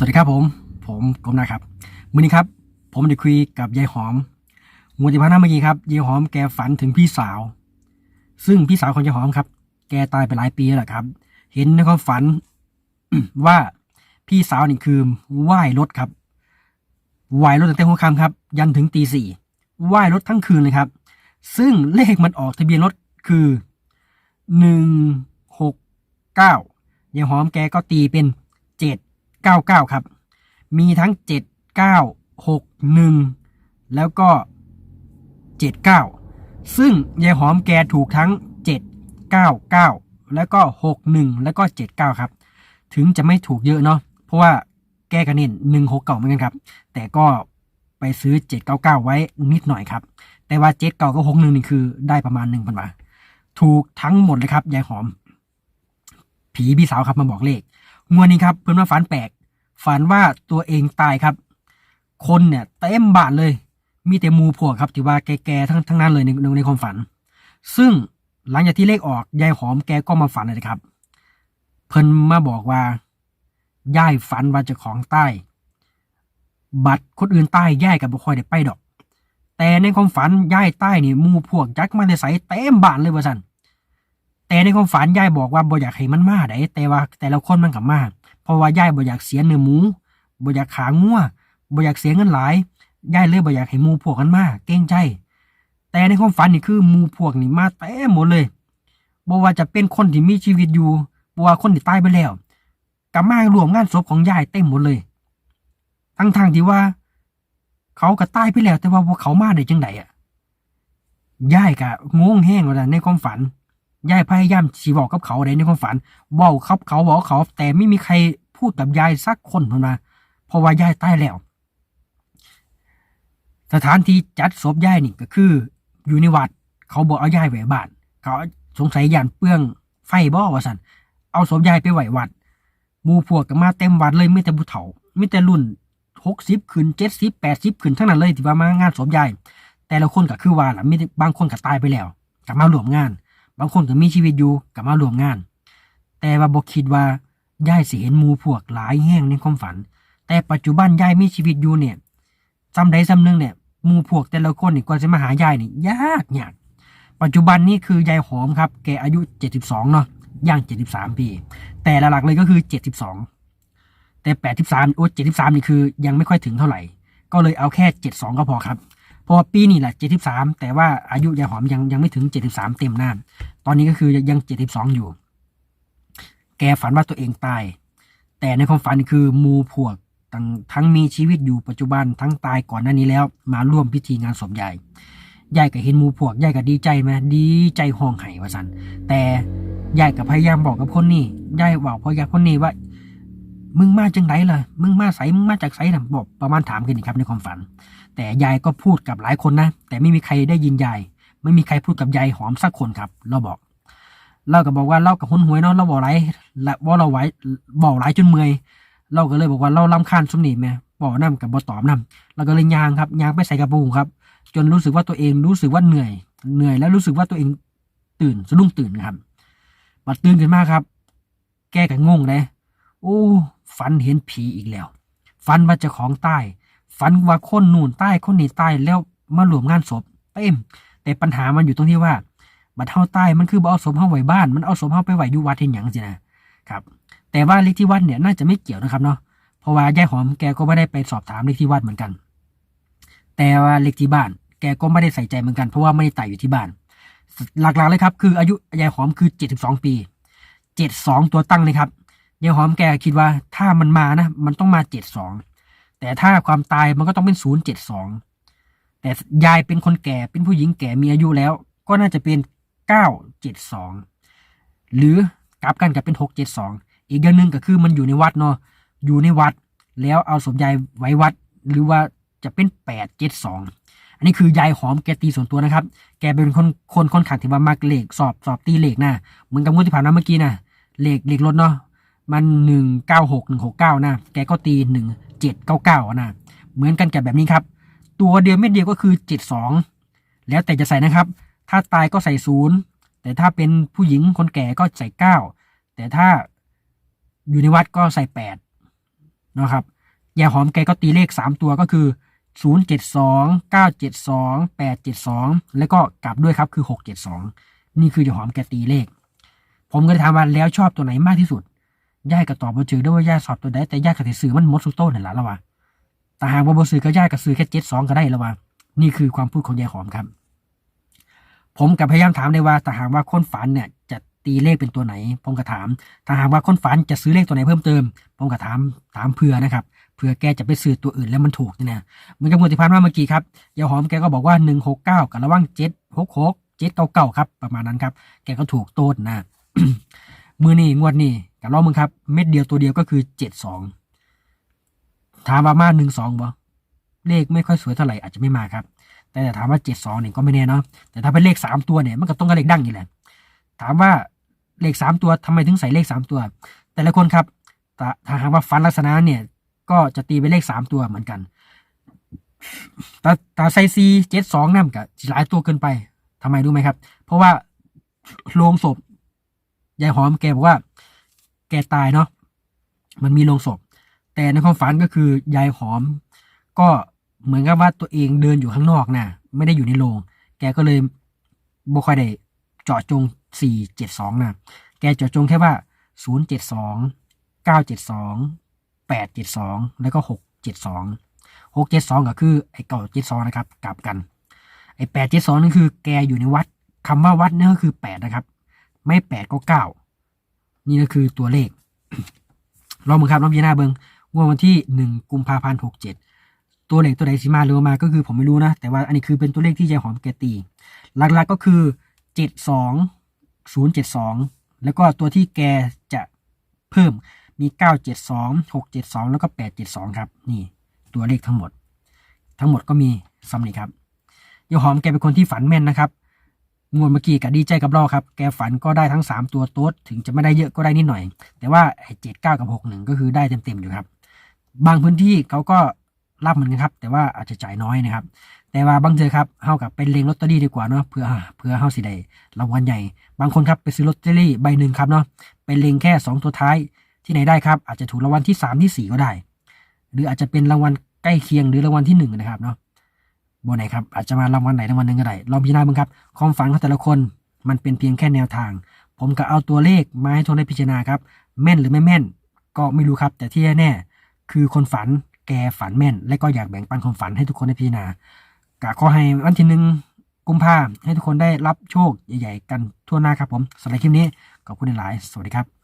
สวัสดีครับผม ผมกรมนะครับมื้อนี้ครับ ผมจะคุยกับยายหอมงวดที่ผ่านมาเมื่อกี้ครับยายหอมแกฝันถึงพี่สาว ซึ่งพี่สาวของยายหอมครับ แกตายไปหลายปีแล้วครับ เห็นในความฝันว่าพี่สาวนี่คือไหว้รถครับไหว้รถตั้งแต่หัวค่ำครับ ยันถึงตีสี่ไหว้รถทั้งคืนเลยครับ ซึ่งเลขมันออกทะเบียนรถคือหนึ่งหกเก้ายายหอมแกก็ตีเป็น เจ็ดเก้าเก้าครับ มีทั้งเจ็ดเก้าหกหนึ่งแล้วก็เจ็ดเก้าซึ่งยายหอมแกถูกทั้งเจ็ดเก้าเก้าแล้วก็หกหนึ่งแล้วก็เจ็ดเก้าครับ ถึงจะไม่ถูกเยอะเนาะเพราะว่าแกกระเน้นหนึ่งหกเก่าเหมือนกันครับ แต่ก็ไปซื้อเจ็ดเก้าเก้าไว้นิดหน่อยครับ แต่ว่าเจ็ดเก่าก็หกหนึ่งนี่คือได้ประมาณหนึ่งพันบาทถูกทั้งหมดเลยครับยายหอม ผีพี่สาวครับมาบอกเลข งวดนี้ครับเพื่อนมาฝันแปลกฝันว่าตัวเองตายครับ คนเนี่ยเต็มบานเลย มีแต่มูพวกครับที่ว่าแก่ๆทั้งทั้งนั้นเลยในในความฝัน ซึ่งหลังจากที่เลขออกยายหอมแกก็มาฝันเลยครับ เพิ่นมาบอกว่ายายฝันว่าจะของใต้ บัตรคนอื่นใต้ยายกับบุคอยได้ไปดอก แต่ในความฝันยายใต้นี่มูพวกจักมาได้ใส่เต็มบานเลยว่าสัน แต่ในความฝันยายบอกว่าบ่อยากให้มันมาได้แต่ว่าแต่ละคนมันกับมาเพราะว่ายายบ่อยากเสียเนื้อหมูบ่อยากขางัวบ่อยากเสียเงินหลายยายเลยบ่อยากให้หมูพวกกันมาเกรงใจ แต่ในความฝันนี่คือหมูพวกนี่มาเต็มหมดเลยบ่ว่าจะเป็นคนที่มีชีวิตอยู่บ่ว่าคนที่ตายไปแล้วกับมารวมงานศพของยายเต็มหมดเลย ทั้งทางที่ว่า เขาก็ตายไปแล้ว แต่ว่าพวกเขามาได้จังไดอะยายก็งงแห้งว่าในความฝัน ยายพยายามสีบอกกับเขาอะได้ในความฝันเว้าครับเขาบอกเขา แต่ไม่มีใครพูดกับยายสักคนเพิ่นมาเพราะว่ายายตายแล้ว สถานที่จัดศพยายนี่ก็คือ อยู่ในวัด เขาบอกเอายายไว้บ้าน เขาสงสัยยานเปลืองไฟบ่ว่าสันเอาศพยายไปไหว้วัดมูพวกก็มาเต็มวัดเลยไมีแต่ผู้เฒ่ามีแต่รุ่นหกสิบขึ้นเจ็ดสิบแปดสิบขึ้นทั้งนั้นเลยที่ว่ามางานศพยายแต่ละคนก็คือว่าล่ะมีบางคนก็ตายไปแล้วก็มารวมงาน บางคนก็มีชีวิตอยู่กับมาร่วมงาน แต่ว่าบอกคิดว่ายายสิเห็นหมูพวกหลายแห้งในความฝัน แต่ปัจจุบันยายมีชีวิตอยู่เนี่ยซ้ำใดซ้ำหนึ่งเนี่ยหมูพวกแต่ละคนนี่กว่าจะมาหายายนี่ยากยากปัจจุบันนี่คือยายหอมครับ แกอายุ 72 เนาะย่าง 73 ปี แต่หลักๆเลยก็คือ 72 แต่ 83 โอ้73 นี่คือยังไม่ค่อยถึงเท่าไหร่ ก็เลยเอาแค่ 72 ก็พอครับเพราะปีนี้แหละ 73 แต่ว่าอายุยายหอมยังยังไม่ถึง 73 เต็มหน้า ตอนนี้ก็คือยัง72อยู่ แกฝันว่าตัวเองตาย แต่ในความฝันคือมูพวกทั้งทั้งมีชีวิตอยู่ปัจจุบันทั้งตายก่อนหน้านี้แล้ว มาร่วมพิธีงานศพยายยายก็เห็นมูพวกยายก็ดีใจไหมดีใจห้องไห้ว่าสันแต่ยายก็พยายามบอกกับคนนี้ยายบอกพ่อยายคนนี้ว่า มึงมาจังไรล่ะมึงมาใสมึงมาจากไสนะบอกประมาณถามกันนี่ครับในความฝัน แต่ยายก็พูดกับหลายคนนะ แต่ไม่มีใครได้ยินยาย ไม่มีใครพูดกับยายหอมสักคนครับ เราบอก เราก็บอกว่าเรากับหุนหวยเนาะเราบอกไรละว่าเราไหวบอกหลายจนเมื่อยเราก็เลยบอกว่าเราลำคาญสมนีแม่บอกน้ำกับบอตอบน้ำเราก็เลยยางครับยางไปใส่กระปุกครับ จนรู้สึกว่าตัวเองรู้สึกว่าเหนื่อย เหนื่อยแล้วรู้สึกว่าตัวเองตื่นสะดุ้งตื่นครับบัดตื่นขึ้นมาครับ แกก็งงเลยโอ้ฝันเห็นผีอีกแล้ว ฝันว่าเจะของใต้ฝันว่าคนนู่นใต้คนนี่ใต้แล้วมารวมงานศพเต็ม แต่ปัญหามันอยู่ตรงที่ว่า บัดเท่าใต้มันคือบ่เอาศพเฮาไว้บ้านมันเอาศพเฮาไปไว้อยู่วัดเห็นหยังสินะครับ แต่ว่าเลขที่วัดเนี่ยน่าจะไม่เกี่ยวนะครับเนาะเพราะว่ายายหอมแกก็ไม่ได้ไปสอบถามเลขที่วัดเหมือนกัน แต่ว่าเลขที่บ้าน แกก็ไม่ได้ใส่ใจเหมือนกันเพราะว่าไม่ได้ตายอยู่ที่บ้าน หลักๆเลยครับ คืออายุยายหอมคือ72ปี72ตัวตั้งเลยครับยายหอมแกคิดว่าถ้ามันมานะ มันต้องมา 72 แต่ถ้าความตายมันก็ต้องเป็น 072 แต่ยายเป็นคนแก่เป็นผู้หญิงแก่มีอายุแล้ว ก็น่าจะเป็น972หรือกลับกันกับเป็น672อีกอย่างหนึ่งก็คือมันอยู่ในวัดเนาะอยู่ในวัดแล้วเอาศพยายไว้วัด หรือว่าจะเป็น872อันนี้คือยายหอมแกตีส่วนตัวนะครับ แกเป็นคนคนค่อนข้างที่ว่ามากเลขสอบสอบตีเลขนะเหมือนกับงวดที่ผ่านมาเมื่อกี้นะเลขเลขรถเนาะมันหนึ่งเก้าหกหนึ่งหกเก้านะแกก็ตีหนึ่งเจ็ดเก้าเก้านะเหมือนกันกับแบบนี้ครับ ตัวเดียวเม็ดเดียวก็คือเจ็ดสองแล้วแต่จะใส่นะครับ ถ้าตายก็ใส่ศูนย์แต่ถ้าเป็นผู้หญิงคนแก่ก็ใส่เก้าแต่ถ้าอยู่ในวัดก็ใส่แปดนะครับยาหอมแกก็ตีเลขสามตัวก็คือศูนย์เจ็ดสองเก้าเจ็ดสองแปดเจ็ดสองแล้วก็กลับด้วยครับคือหกเจ็ดสองนี่คือยาหอมแกตีเลข ผมก็เลยถามว่าแล้วชอบตัวไหนมากที่สุดยายก็ตอบมาเจอได้ว่ายายสอบตัวใดแต่ยายก็ถือซื้อมันมดสุโต้นนั่นแหละละวะ แต่หากว่าบ่ซื้อก็ยายก็ซื้อแค่เจ็ดสองก็ได้ละวะนี่คือความพูดของยายหอมครับ ผมกับพยายามถามเลยว่าถ้าหากว่าคนฝันเนี่ยจะตีเลขเป็นตัวไหน ผมก็ถามถ้าหากว่าคนฝันจะซื้อเลขตัวไหนเพิ่มเติม ผมก็ถามถามเผื่อนะครับเผื่อแกจะไปซื้อตัวอื่นแล้วมันถูกนี่นะเหมือนกับงวดที่ผ่านมาเมื่อกี้ครับยายหอมแกก็บอกว่าหนึ่งหกเก้ากับระหว่างเจ็ดหกหกเจ็ดเก้าเก้าครับ ประมาณนั้นครับ แกก็ถูกโต้นนะมือนี่งวดนี้กับรอบมึงครับ เม็ดเดียวตัวเดียวก็คือเจ็ดสอง ถามว่ามาหนึ่งสองบ่เลขไม่ค่อยสวยเท่าไหร่อาจจะไม่มาครับ แต่ถามว่าเจ็ดสองเนี่ยก็ไม่แน่เนาะแต่ถ้าเป็นเลขสามตัวเนี่ยมันก็ต้องกับเลขดั้งอยู่แหละถามว่าเลขสามตัวทำไมถึงใส่เลขสามตัว แต่ละคนครับถ้าถ้าหากว่าฟันลักษณะเนี่ยก็จะตีเป็นเลขสามตัวเหมือนกันแต่แต่ไซซีเจ็ดสองนั่นกับหลายตัวเกินไปทำไมรู้ไหมครับ เพราะว่าโลงศพยายหอมแกบอกว่า แกตายเนาะมันมีโลงศพ แต่ในความฝันก็คือยายหอม ก็เหมือนกับว่าตัวเองเดินอยู่ข้างนอกนะไม่ได้อยู่ในโรงแกก็เลยบ่ค่อยได้เจาะจงสี่เจ็ดสองนะแกเจาะจงแค่ว่าศูนย์เจ็ดสองเก้าเจ็ดสองแล้วก็หกเจ็ดสองหกเจ็ดสองก็คือไอ้เก้าเจ็ดสองนะครับ กลับกัน ไอ้แปดเจ็ดสองนั่นคือแกอยู่ในวัดคำว่าวัดนี่ยก็คือแปดนะครับ ไม่แปดก็เก้านี่ก็คือตัวเลขลองมือครับลองพิจารณาเบิงง วดวันที่หนึ่งกุมภาพันธ์หกเจ็ดตัวเลขตัวใดสิมาหรือว่ามาก็คือผมไม่รู้นะ แต่ว่าอันนี้คือเป็นตัวเลขที่ยายหอมแกตี หลักๆก็คือเจ็ดสองศูนย์เจ็ดสองแล้วก็ตัวที่แกจะเพิ่มมีเก้าเจ็ดสองหกเจ็ดสองแล้วก็แปดเจ็ดสองครับ นี่ตัวเลขทั้งหมด ทั้งหมดก็มีซ้ำนี่ครับยายหอมแกเป็นคนที่ฝันแม่นนะครับงวดเมื่อกี้ก็ดีใจกับเราครับ แกฝันก็ได้ทั้ง 3 ตัวโต๊ดถึงจะไม่ได้เยอะก็ได้นิดหน่อย แต่ว่าไอ้เจ็ดเก้ากับหกหนึ่งก็คือได้เต็มๆอยู่ครับ บางพื้นที่เขาก็รับเหมือนกันครับ แต่ว่าอาจจะจ่ายน้อยนะครับ แต่ว่าบางเทอครับเฮากับเป็นเลงลอตเตอรี่ดีกว่าเนาะเพื่อเพื่อเฮาสิได้รางวัลใหญ่ บางคนครับไปซื้อลอตเตอรี่ใบหนึ่งครับเนาะเป็นเลงแค่ 2 ตัวท้ายที่ไหนได้ครับอาจจะถูกรางวัลที่ 3 ที่ 4 ก็ได้ หรืออาจจะเป็นรางวัลใกล้เคียงหรือรางวัลที่1นะครับเนาะบนไหนครับอาจจะมารางวัลไหนรางวัลหนึ่งก็ได้ลองพิจารณาบ้างครับความฝันของแต่ละคนมันเป็นเพียงแค่แนวทาง ผมก็เอาตัวเลขมาให้ทุกนได้พิจารณาครับแม่นหรือไม่แม่น ก็ไม่รู้ครับแต่ที่แน่ คือคนฝันแกฝันแม่น และก็อยากแบ่งปันความฝันให้ทุกคนได้พิจารณากะขอให้วันที่หนึ่งกุมภาให้ทุกคนได้รับโชคใหญ่ ๆ กันทั่วหน้าครับผมสำหรับคลิปนี้ขอบคุณหลาย สวัสดีครับ